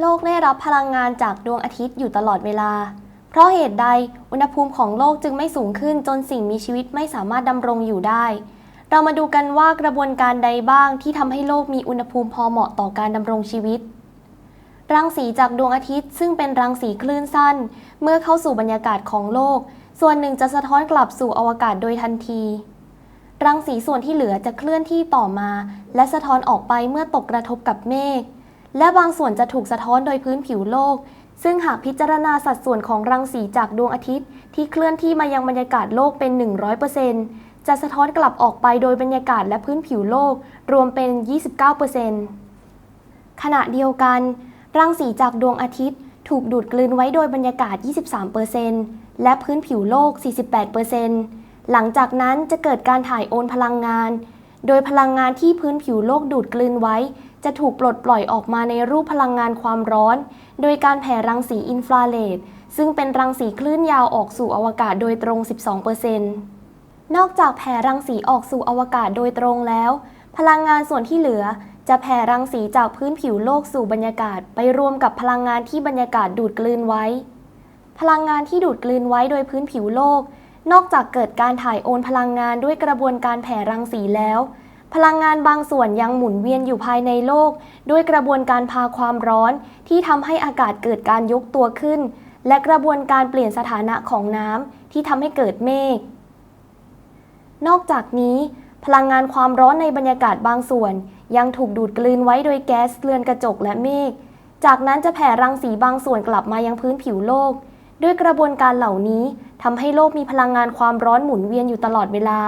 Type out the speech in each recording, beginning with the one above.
โลกได้รับพลังงานจากดวงอาทิตย์อยู่ตลอดเวลา เพราะเหตุใดอุณหภูมิของโลกจึงไม่สูงขึ้นจนสิ่งมีชีวิตไม่สามารถดำรงอยู่ได้ เรามาดูกันว่ากระบวนการใดบ้างที่ทำให้โลกมีอุณหภูมิพอเหมาะต่อการดำรงชีวิต รังสีจากดวงอาทิตย์ซึ่งเป็นรังสีคลื่นสั้น เมื่อเข้าสู่บรรยากาศของโลก ส่วนหนึ่งจะสะท้อนกลับสู่อวกาศโดยทันทีรังสีส่วนที่เหลือจะเคลื่อนที่ต่อมา และสะท้อนออกไปเมื่อตกกระทบกับเมฆ และบางส่วนจะถูกสะท้อนโดยพื้นผิวโลก ซึ่งหากพิจารณาสัดส่วนของรังสีจากดวงอาทิตย์ ที่เคลื่อนที่มายังบรรยากาศโลกเป็น 100%จะสะท้อนกลับออกไปโดยบรรยากาศและพื้นผิวโลกรวมเป็น 29%ขณะเดียวกัน รังสีจากดวงอาทิตย์ถูกดูดกลืนไว้โดยบรรยากาศ 23%และพื้นผิวโลก 48%หลังจากนั้นจะเกิดการถ่ายโอนพลังงาน โดยพลังงานที่พื้นผิวโลกดูดกลืนไว้ จะถูกปลดปล่อยออกมาในรูปพลังงานความร้อน โดยการแผ่รังสีอินฟราเรดซึ่งเป็นรังสีคลื่นยาวออกสู่อวกาศโดยตรง 12%นอกจากแผ่รังสีออกสู่อวกาศโดยตรงแล้ว พลังงานส่วนที่เหลือ จะแผ่รังสีจากพื้นผิวโลกสู่บรรยากาศ ไปรวมกับพลังงานที่บรรยากาศดูดกลืนไว้ พลังงานที่ดูดกลืนไว้โดยพื้นผิวโลก นอกจากเกิดการถ่ายโอนพลังงานด้วยกระบวนการแผ่รังสีแล้ว พลังงานบางส่วนยังหมุนเวียนอยู่ภายในโลก ด้วยกระบวนการพาความร้อน ที่ทำให้อากาศเกิดการยกตัวขึ้น และกระบวนการเปลี่ยนสถานะของน้ำที่ทำให้เกิดเมฆ นอกจากนี้ พลังงานความร้อนในบรรยากาศบางส่วน ยังถูกดูดกลืนไว้โดยแก๊สเรือนกระจกและเมฆ จากนั้นจะแผ่รังสีบางส่วนกลับมายังพื้นผิวโลก ด้วยกระบวนการเหล่านี้ทำให้โลกมีพลังงานความร้อนหมุนเวียนอยู่ตลอดเวลา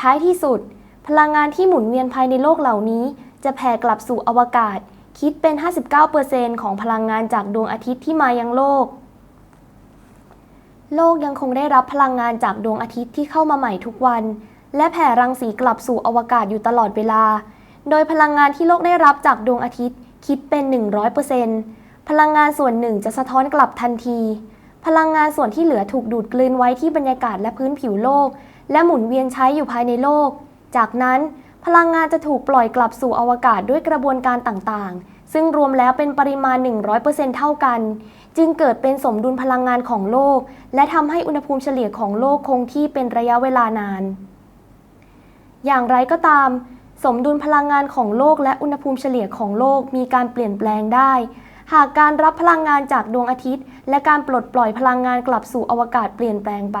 ท้ายที่สุด พลังงานที่หมุนเวียนภายในโลกเหล่านี้ จะแผ่กลับสู่อวกาศ คิดเป็น 59%ของพลังงานจากดวงอาทิตย์ที่มายังโลก โลกยังคงได้รับพลังงานจากดวงอาทิตย์ที่เข้ามาใหม่ทุกวัน และแผ่รังสีกลับสู่อวกาศอยู่ตลอดเวลา โดยพลังงานที่โลกได้รับจากดวงอาทิตย์คิดเป็น 100% พลังงานส่วนหนึ่งจะสะท้อนกลับทันที พลังงานส่วนที่เหลือถูกดูดกลืนไว้ที่บรรยากาศและพื้นผิวโลก และหมุนเวียนใช้อยู่ภายในโลก จากนั้นพลังงานจะถูกปล่อยกลับสู่อวกาศด้วยกระบวนการต่างๆ ซึ่งรวมแล้วเป็นปริมาณ 100%เท่ากัน จึงเกิดเป็นสมดุลพลังงานของโลก และทำให้อุณหภูมิเฉลี่ยของโลกคงที่เป็นระยะเวลานาน อย่างไรก็ตาม สมดุลพลังงานของโลกและอุณหภูมิเฉลี่ยของโลกมีการเปลี่ยนแปลงได้ หากการรับพลังงานจากดวงอาทิตย์ และการปลดปล่อยพลังงานกลับสู่อวกาศเปลี่ยนแปลงไป